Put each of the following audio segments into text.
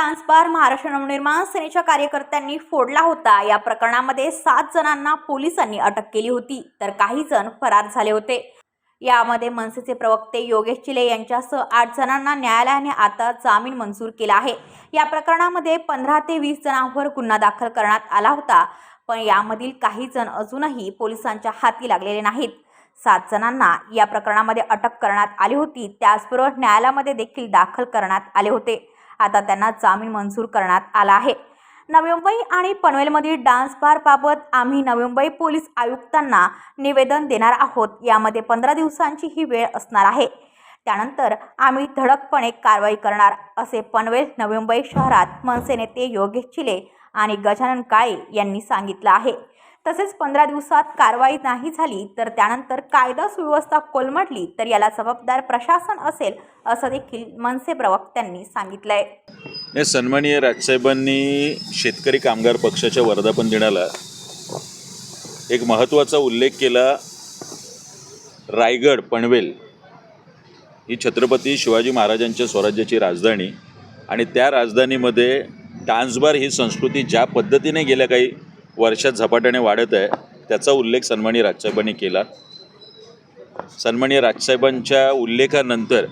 Dance bar Maharashtra Navnirman सेनेच्या कार्यकर्त्यांनी फोडला होता. या प्रकरणामध्ये सात जणांना पोलिसांनी अटक केली होती तर काही जण फरार झाले होते. यामध्ये मनसेचे प्रवक्ते योगेश चिले यांच्यासह आठ जणांना न्यायालयाने आता जामीन मंजूर केला आहे. या प्रकरणामध्ये पंधरा ते वीस जणांवर गुन्हा दाखल करण्यात आला होता पण यामधील काही जण अजूनही पोलिसांच्या हाती लागलेले नाहीत. सात जणांना या प्रकरणामध्ये अटक करण्यात आली होती त्याचबरोबर न्यायालयामध्ये देखील दाखल करण्यात आले होते. आता त्यांना जामीन मंजूर करण्यात आला आहे. नवी मुंबई आणि पनवेलमधील डान्स बारबाबत आम्ही नवी मुंबई पोलीस आयुक्तांना निवेदन देणार आहोत. यामध्ये पंधरा दिवसांची ही वेळ असणार आहे. त्यानंतर आम्ही धडकपणे कारवाई करणार असे पनवेल नवी मुंबई शहरात मनसे नेते योगेश चिले आणि गजानन काळे यांनी सांगितलं आहे. तसेच पंधरा दिवसात कारवाई नाही झाली तर त्यानंतर कायदा सुव्यवस्था कोलमडली तर याला जबाबदार प्रशासन असेल असं देखील मनसे प्रवक्त्यांनी सांगितलंय. हे सन्माननीय राजसाहेबांनी शेतकरी कामगार पक्षाच्या वर्धापन दिनाला एक महत्त्वाचा उल्लेख केला. रायगड पनवेल ही छत्रपती शिवाजी महाराजांच्या स्वराज्याची राजधानी आणि त्या राजधानीमध्ये डान्सबार ही संस्कृती ज्या पद्धतीने गेल्या काही वर्षात झपाट्याने वाढत आहे त्याचा उल्लेख सन्माननीय राजसाहेबांनी केला. सन्माननीय राजसाहेबांच्या उल्लेखानंतर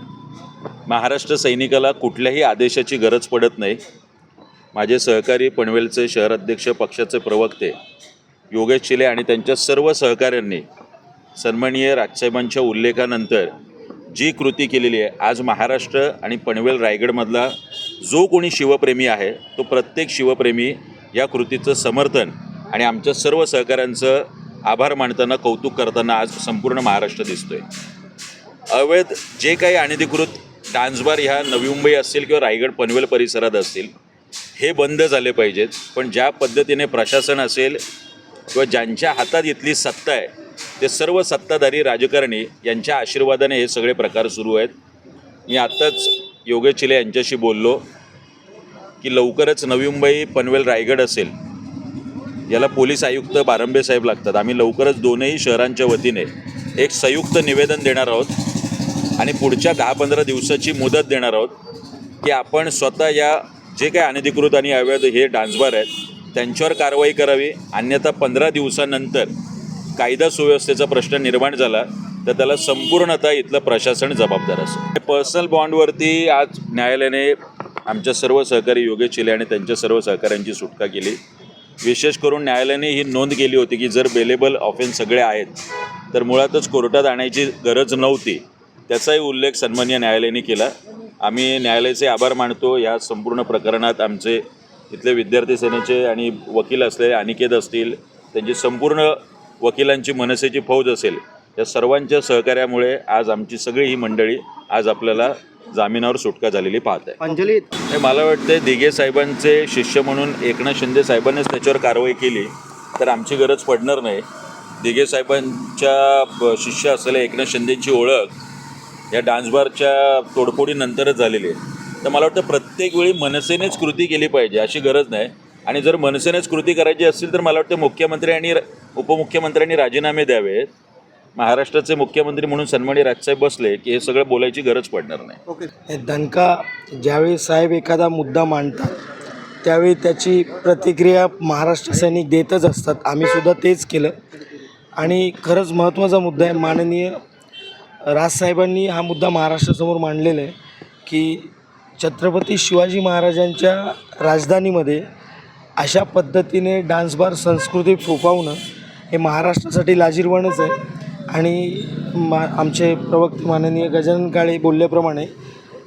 महाराष्ट्र सैनिकाला कुठल्याही आदेशाची गरज पडत नाही. माझे सहकारी पनवेलचे शहराध्यक्ष पक्षाचे प्रवक्ते योगेश चिले आणि त्यांच्या सर्व सहकाऱ्यांनी सन्माननीय राजसाहेबांच्या उल्लेखानंतर जी कृती केलेली आहे आज महाराष्ट्र आणि पनवेल रायगडमधला जो कोणी शिवप्रेमी आहे तो प्रत्येक शिवप्रेमी या कृतीचं समर्थन आणि आमच्या सर्व सहकाऱ्यांचं आभार मानताना कौतुक करताना आज संपूर्ण महाराष्ट्र दिसतोय. अवैध जे काही अनधिकृत डान्सबार ह्या नवी मुंबई असतील किंवा रायगड पनवेल परिसरात असतील हे बंद झाले पाहिजेत. पण ज्या पद्धतीने प्रशासन असेल किंवा ज्यांच्या हातात इथली सत्ता आहे ते सर्व सत्ताधारी राजकारणी यांच्या आशीर्वादाने हे सगळे प्रकार सुरू आहेत. मी आत्ताच योगेश चिले यांच्याशी बोललो की लवकरच नवी मुंबई पनवेल रायगड असेल याला पोलीस आयुक्त बारंबे साहेब लागतात. आम्ही लवकरच दोनही शहरांच्या वतीने एक संयुक्त निवेदन देणार आहोत आणि पुढच्या दहा पंधरा दिवसाची मुदत देणार आहोत की आपण स्वतः या जे काही अनधिकृत आणि अवैध हे डान्सबार आहेत त्यांच्यावर कारवाई करावी. अन्यथा पंधरा दिवसानंतर कायदा सुव्यवस्थेचा प्रश्न निर्माण झाला तर त्याला संपूर्णतः इथलं प्रशासन जबाबदार असेल. पर्सनल बॉन्डवरती आज न्यायालयाने आमच्या सर्व सहकारी योगेश चिले आणि त्यांच्या सर्व सहकाऱ्यांची सुटका केली. विशेष करून न्यायालयाने ही नोंद केली होती की जर बेलेबल ऑफेन्स सगळे आहेत तर मुळातच कोर्टात आणायची गरज नव्हती. त्याचाही उल्लेख सन्मान्य न्यायालयाने केला. आम्ही न्यायालयाचे आभार मानतो. या संपूर्ण प्रकरणात आमचे इथले विद्यार्थी सेनेचे आणि वकील असलेले अनिकेत असतील त्यांची संपूर्ण वकिलांची मनसेची फौज असेल या सर्वांच्या सहकार्यामुळे आज आमची सगळी ही मंडळी आज आपल्याला जामिनावर सुटका झालेली पाहत आहे. अंजली हे मला वाटतं दिघे साहेबांचे शिष्य म्हणून एकनाथ शिंदे साहेबांनीच त्याच्यावर कारवाई केली तर आमची गरज पडणार नाही. दिघे साहेबांच्या शिष्य असलेल्या एकनाथ शिंदेची ओळख या डान्सबारच्या तोडफोडीनंतरच झालेली आहे. तर मला वाटतं प्रत्येक वेळी मनसेनेच कृती केली पाहिजे अशी गरज नाही. आणि जर मनसेनेच कृती करायची असेल तर मला वाटतं मुख्यमंत्री आणि उपमुख्यमंत्र्यांनी राजीनामे द्यावेत. महाराष्ट्राचे मुख्यमंत्री म्हणून सन्मानी राजसाहेब बसले की हे सगळं बोलायची गरज पडणार नाही. ओके. दणका ज्यावेळी साहेब एखादा मुद्दा मांडतात त्यावेळी त्याची प्रतिक्रिया महाराष्ट्र सैनिक देतच असतात. आम्ही सुद्धा तेच केलं. आणि खरंच महत्त्वाचा मुद्दा आहे माननीय राजसाहेबांनी हा मुद्दा महाराष्ट्रासमोर मांडलेला आहे की छत्रपती शिवाजी महाराजांच्या राजधानीमध्ये अशा पद्धतीने डान्स बार संस्कृती फोफावणं हे महाराष्ट्रासाठी लाजीरवाणच आहे. आणि मा आमचे प्रवक्ते माननीय गजानन काळे बोलल्याप्रमाणे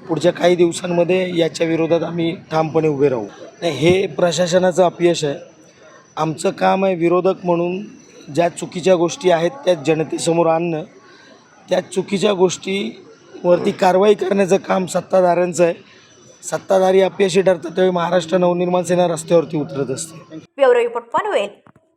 पुढच्या काही दिवसांमध्ये याच्या विरोधात आम्ही ठामपणे उभे राहू. नाही, हे प्रशासनाचं अपयश आहे. आमचं काम आहे विरोधक म्हणून ज्या चुकीच्या गोष्टी आहेत त्या जनतेसमोर आणणं. त्या चुकीच्या गोष्टीवरती कारवाई करण्याचं काम सत्ताधाऱ्यांचं आहे. सत्ताधारी अपयशी ठरतात त्यावेळी महाराष्ट्र नवनिर्माण सेना रस्त्यावरती उतरत असते. Bureau report Panvel